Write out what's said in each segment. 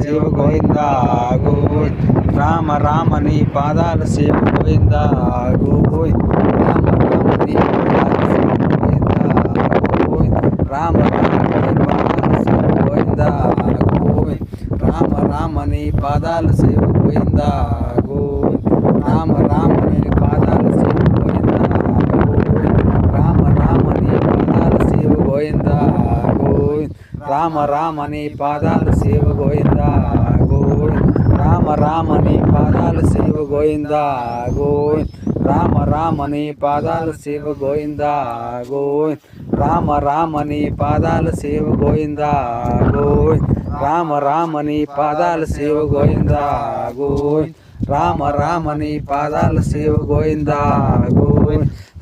శివ గోవింద గోవింద్ రామ రామ నీ పాదాలు శివ గోవింద గోవింద్ రామ రామ నీ పాదాలు శివ గోవింద గోవింద్ రామ రామ నీ పాదాల శివ గోవింద గోవింద్ రామ రామ నీ పాదాల శివ గోవింద గోవింద్ రామ రామ నీ పాదాల శివ గోవింద రామ రామ నీ పాదాల శివ గోవింద రామ రామ నీ పాదాల శివ గోవింద రామ రామ నీ పాదాల శివ గోవింద రామ రామ నీ పాదాల శివ గోవింద రామ రామ నీ పాదాల శివ గోవింద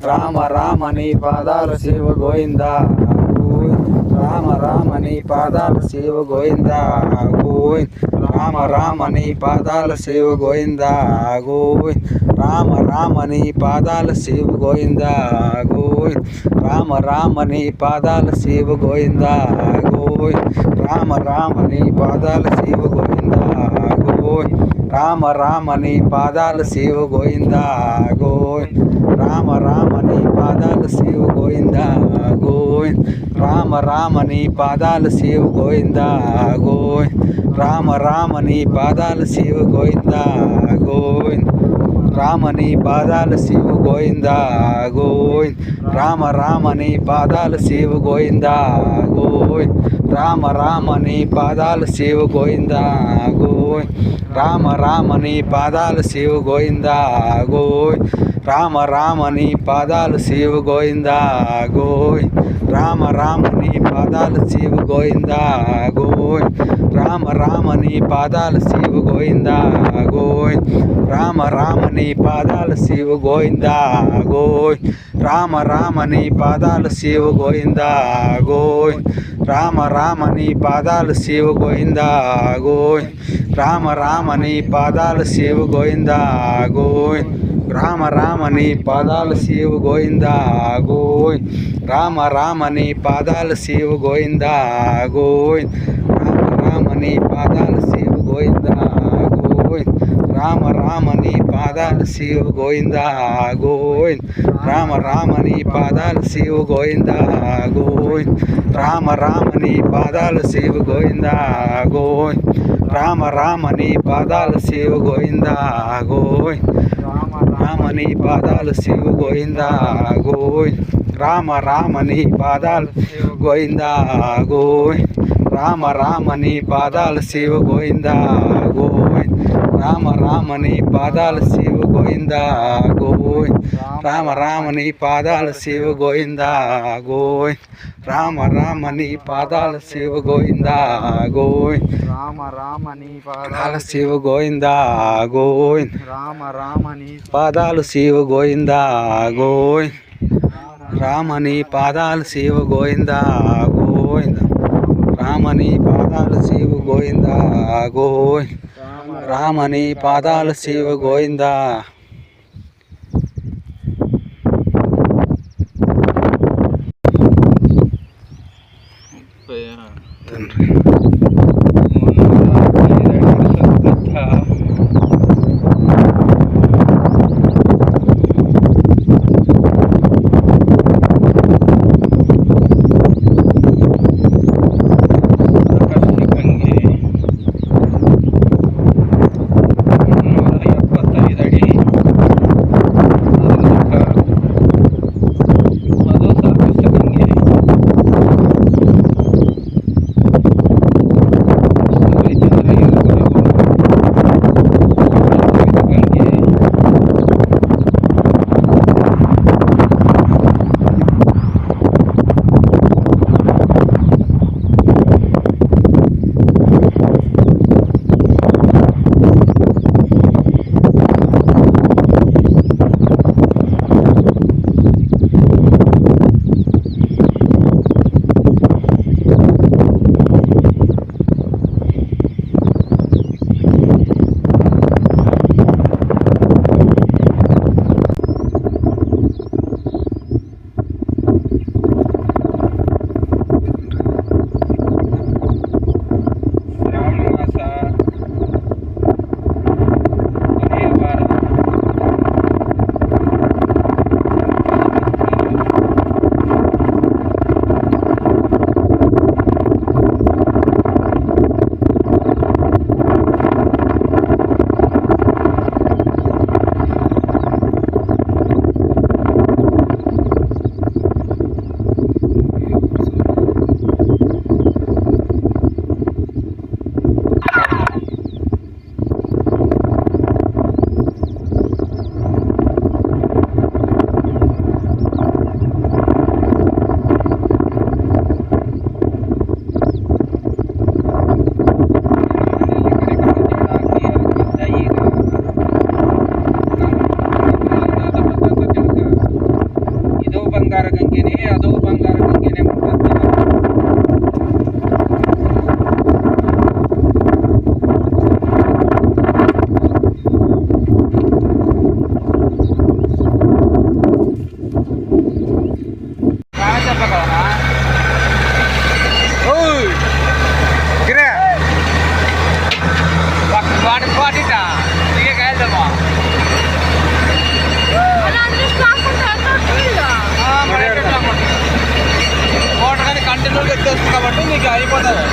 రామ రామ నీ పాదాల శివ గోవింద నీ పాదాల సేవ గోవింద? గోవింద్. రామ రామ నీ పాదాల సేవ గోవింద? గోవింద్. రామ రామ నీ పాదాల సేవ గోవింద? గోవింద్. రామ రామ నీ పాదాల సేవ గోవింద? గోవింద్. రామ రామ నీ పాదాల సేవ గోవింద? గోవింద్. రామ రామ నీ పాదాల సేవ గోవింద? గోవింద్. రామ రామ నీ పాదాల సేవ శివ గోవింద. గోవింద్. రామ రామ నీ పాదాల శివ గోవింద గోవింద్. రామ రామ నీ పాదాల శివ గోవింద గోవింద్. రామ నీ పాదాల శివ గోవింద గోవింద్. రామ రామ నీ పాదాల శివ గోవింద గోవింద్. రామ రామ నీ పాదాల శివ గోవింద గోవింద్. రామ రామ నీ పాదాల శివ గోవింద గోవింద్. రామ రామ నీ పాదాలు శివ గోవింద గోవింద్. రామ రామ నీ పాదాలు సీవు గోయిందా గోయ్ రామ రామ నీ పాదాలు సీవు గోయిందా గోయ్ రామ రామ నీ పాదాలు సీవు గోయిందా గోయ్ రామ రామ నీ పాదాలు సీవు గోయిందా గోయ్ రామ రామ నీ పాదాలు సీవు గోయిందా గోయ్ రామ రామ నీ పాదాలు సీవు గోయిందా గోయ్ రామ రామని పాదాలు శివు గోయిందా గోయ్ రామ రామని పాదాలు శివు గోయిందా గోయ్ రామ రామని పాదాలు శివు గోయిందా గోయ్ రామ రామని పాదాలు శివు గోయిందా గోయ్ రామ రామని పాదాలు శివు గోయిందా గోయ్ రామ రామని పాదాలు శివు గోయిందా గోయ్ రామ రామని పాదాలు శివు గోయిందా రామని పాదాలు శివు గోయిందా గోయ్ రామ రామని పాదాలు శివు గోయిందా గోయ్ రామ రామని పాదాలు శివు గోయిందా గోవింద్. రామ రామ నీ పాదాలు శివ గోవింద గోవింద్. రామ రామ నీ పాదాలు శివ గోవింద గోవింద్. రామ రామ నీ పాదాలు శివ గోవింద గోవింద్. రామ రామ నీ పాదాల శివ గోవింద గోవింద్. రామ రామ నీ పాదాలు శివ గోవింద గోవింద్. రామని పాదాలు శివ గోవింద రామని పాదాలు శివు గోవింద గోవింద్ రామని పాదాలు శివు గోవింద. ಬಂಗಾರ ಗಂಗೆನೇ ಅದು ಬಂಗಾರ ಗಂಗೆನೇ నీకు అయిపోతుంది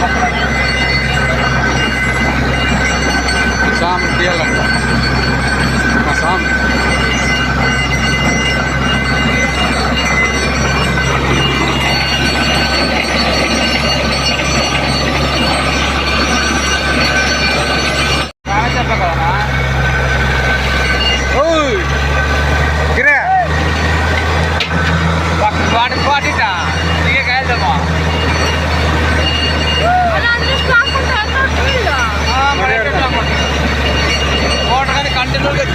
సామ్ తీయాలంట మా సామ్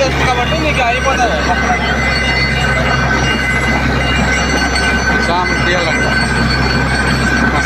చేస్తుంది కాబట్టి మీకు అయిపోతుంది. సాము తీయాలంట మా